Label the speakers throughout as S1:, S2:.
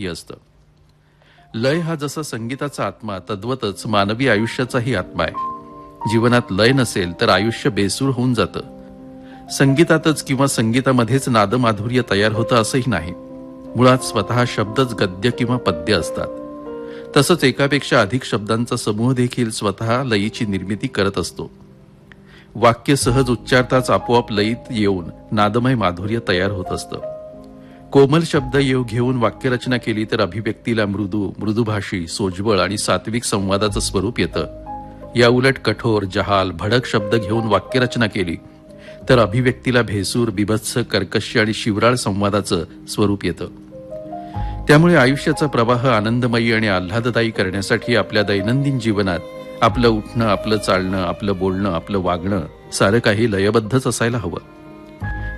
S1: सारथी असतं. लय हा जसा संगीताचा आत्मा तद्वतच मानवी आयुष्याचाही आत्मा आहे. जीवनात लय नसेल तर आयुष्य बेसूर होऊन जातं. संगीतातच किंवा संगीतामध्येच नादमाधुर्य तयार होतं असंही नाही. मुळात स्वतः शब्दच गद्य किंवा पद्य असतात. तसंच एकापेक्षा अधिक शब्दांचा समूह देखील स्वतः लयीची निर्मिती करत असतो. वाक्य सहज उच्चारताच आपोआप लयीत येऊन नादमय माधुर्य तयार होत असतं. कोमल शब्द येऊ घेऊन वाक्यरचना केली तर अभिव्यक्तीला मृदू मृदुभाषी सोज्वळ आणि सात्विक संवादाचं स्वरूप येतं. या उलट कठोर जहाल भडक शब्द घेऊन वाक्यरचना केली तर अभिव्यक्तीला भेसूर बिभत्स कर्कश आणि शिवराळ संवादाचं स्वरूप येतं. त्यामुळे आयुष्याचा प्रवाह आनंदमयी आणि आल्हाददायी करण्यासाठी आपल्या दैनंदिन जीवनात आपलं उठणं आपलं चालणं आपलं बोलणं आपलं वागणं सारं काही लयबद्धच असायला हवं.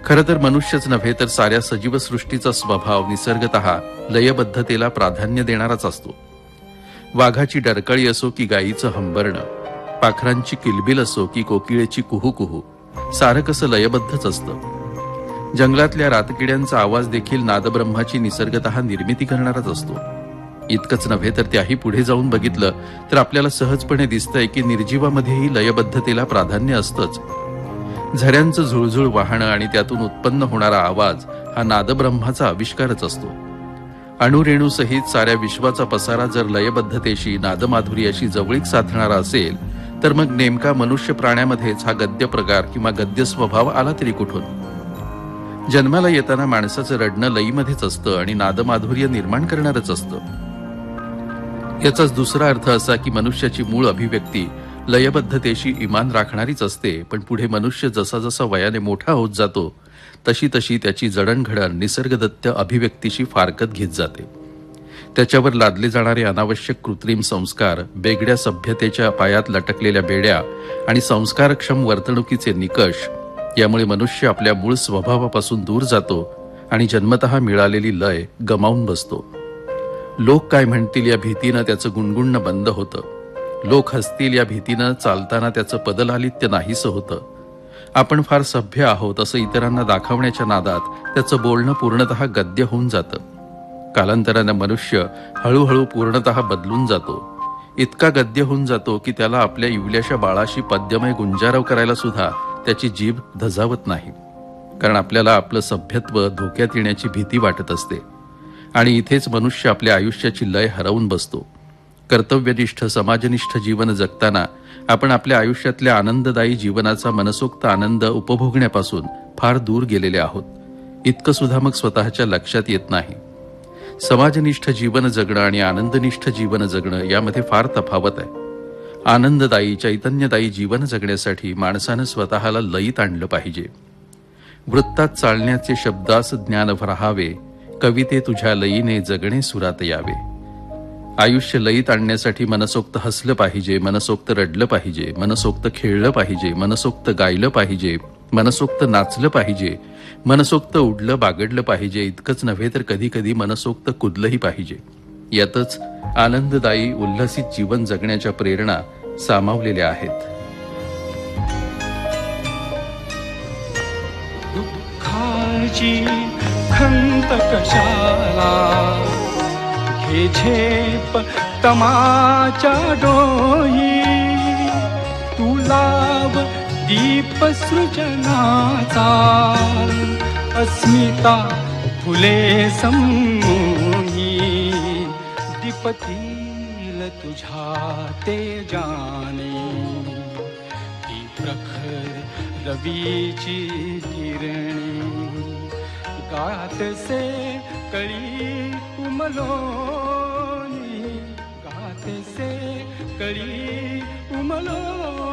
S1: खरं तर मनुष्यच नव्हे तर साऱ्या सजीवसृष्टीचा स्वभाव निसर्गत लयबद्धतेला प्राधान्य देणाराच असतो. वाघाची डरकळी असो की गायीचं हंबरणं पाखरांची किलबिल असो की कोकिळेची कुहू कुहू सारं कसं लयबद्धच असतं. जंगलातल्या रातकिड्यांचा आवाज देखील नादब्रह्माची निसर्गत निर्मिती करणाराच असतो. इतकंच नव्हे तर त्याही पुढे जाऊन बघितलं तर आपल्याला सहजपणे दिसतंय की निर्जीवामध्येही लयबद्धतेला प्राधान्य असतंच. झऱ्यांचं झुळझुळ वाहणं आणि त्यातून उत्पन्न होणारा आवाज हा नादब्रह्माचा आविष्कारच असतो. अणुरेणूसहित साऱ्या विश्वाचा पसारा जर लयबद्धतेशी नादमाधुर्याशी जवळीक साधणारा असेल तर मग नेमका मनुष्य प्राण्यामध्येच हा गद्य प्रकार किंवा गद्य स्वभाव आला तरी कुठून? जन्माला येताना माणसाचं रडणं लईमध्येच असतं आणि नादमाधुर्य निर्माण करणारच असतं. याचाच दुसरा अर्थ असा की मनुष्याची मूळ अभिव्यक्ती लयबद्धतेशी इमान राखणारीच असते पण पुढे मनुष्य जसा जसा वयाने मोठा होत जातो तशी तशी त्याची जडणघडण निसर्गदत्त अभिव्यक्तीशी फारकत घेत जाते. त्याच्यावर लादले जाणारे अनावश्यक कृत्रिम संस्कार बेगड्या सभ्यतेच्या पायात लटकलेल्या बेड्या आणि संस्कारक्षम वर्तणुकीचे निकष यामुळे मनुष्य आपल्या मूळ स्वभावापासून दूर जातो आणि जन्मतः मिळालेली लय गमावून बसतो. लोक काय म्हणतील या भीतीनं त्याचं गुणगुणणं बंद होतं. लोक हसतील या भीतीनं चालताना त्याचं पदलालित्य नाहीसं होतं. आपण फार सभ्य आहोत असं इतरांना दाखवण्याच्या नादात त्याचं बोलणं पूर्णतः गद्य होऊन जातं. कालांतरानं मनुष्य हळूहळू पूर्णतः बदलून जातो. इतका गद्य होऊन जातो की त्याला आपल्या इवल्याशा बाळाशी पद्यमय गुंजारव करायला सुद्धा त्याची जीभ धजावत नाही. कारण आपल्याला आपलं सभ्यत्व धोक्यात येण्याची भीती वाटत असते. आणि इथेच मनुष्य आपल्या आयुष्याची लय हरवून बसतो. कर्तव्यनिष्ठ समाजनिष्ठ जीवन जगताना आपण आपल्या आयुष्यातल्या आनंददायी जीवनाचा मनसोक्त आनंद उपभोगण्यापासून फार दूर गेलेले आहोत. इतकं सुद्धा मग स्वतःच्या लक्षात येत नाही. समाजनिष्ठ जीवन जगणं आणि आनंदनिष्ठ जीवन जगणं यामध्ये फार तफावत आहे. आनंददायी चैतन्यदायी जीवन जगण्यासाठी माणसानं स्वतःला लयीत आणलं पाहिजे. वृत्तात चालण्याचे शब्दास ज्ञान राहावे कविते तुझ्या लयीने जगणे सुरात यावे. आयुष्य लयीत आणण्यासाठी मनसोक्त हसलं पाहिजे मनसोक्त रडलं पाहिजे मनसोक्त खेळलं पाहिजे मनसोक्त गायलं पाहिजे मनसोक्त नाचलं पाहिजे मनसोक्त उडलं बागडलं पाहिजे इतकंच नव्हे तर कधी कधी मनसोक्त कुदलंही पाहिजे. यातच आनंददायी उल्हसित जीवन जगण्याच्या प्रेरणा सामावलेल्या आहेत.
S2: दुःखाची खंत कशाला? झेप तमाच्या डोही। तू लाव दीप सृजनाचा अस्मिता, फुले समूही दीपतील तुझ्या तेजाने। ती प्रखर रवीची किरणी गातसे कळी उमलोनी से कळी उमलो